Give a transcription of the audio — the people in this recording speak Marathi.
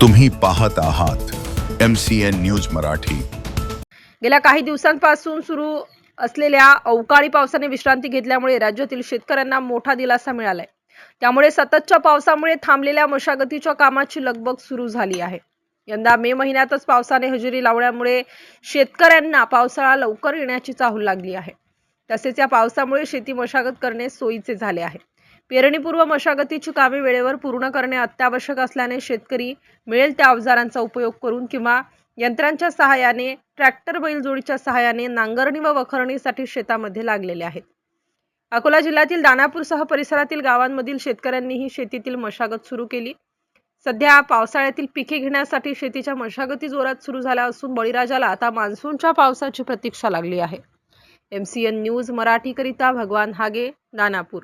तुम्ही पाहत आहात M C N news Marathi. गेल्या काही दिवसांपासून सुरू असलेल्या अवकाळी पावसाने विश्रांती घेतल्यामुळे राज्यातील शेतकऱ्यांना मोठा दिलासा मिळालाय. त्यामुळे सततच्या पावसामुळे थांबलेल्या मशागतीच्या कामाची लगबग सुरू झाली आहे. यंदा मे महिन्यातच पावसाने हजेरी लावल्यामुळे शेतकऱ्यांना पावसाळा लवकर येण्याची चाहूल लागली आहे. तसेच या पावसामुळे शेती मशागत करणे सोयीचे झाले आहे. पेरणीपूर्व मशागतीची कामे वेळेवर पूर्ण करणे अत्यावश्यक असल्याने शेतकरी मिळेल त्या अवजारांचा उपयोग करून किंवा यंत्रांच्या सहाय्याने ट्रॅक्टर बैलजोडीच्या सहाय्याने नांगरणी व वखरणीसाठी शेतामध्ये लागलेले आहेत. अकोला जिल्ह्यातील दानापूरसह परिसरातील गावांमधील शेतकऱ्यांनीही शेतीतील मशागत सुरू केली. सध्या पावसाळ्यातील पिके घेण्यासाठी शेतीच्या मशागती जोरात सुरू झाल्या असून बळीराजाला आता मान्सूनच्या पावसाची प्रतीक्षा लागली आहे. एम सी एन न्यूज मराठीकरिता भगवान हागे दानापूर.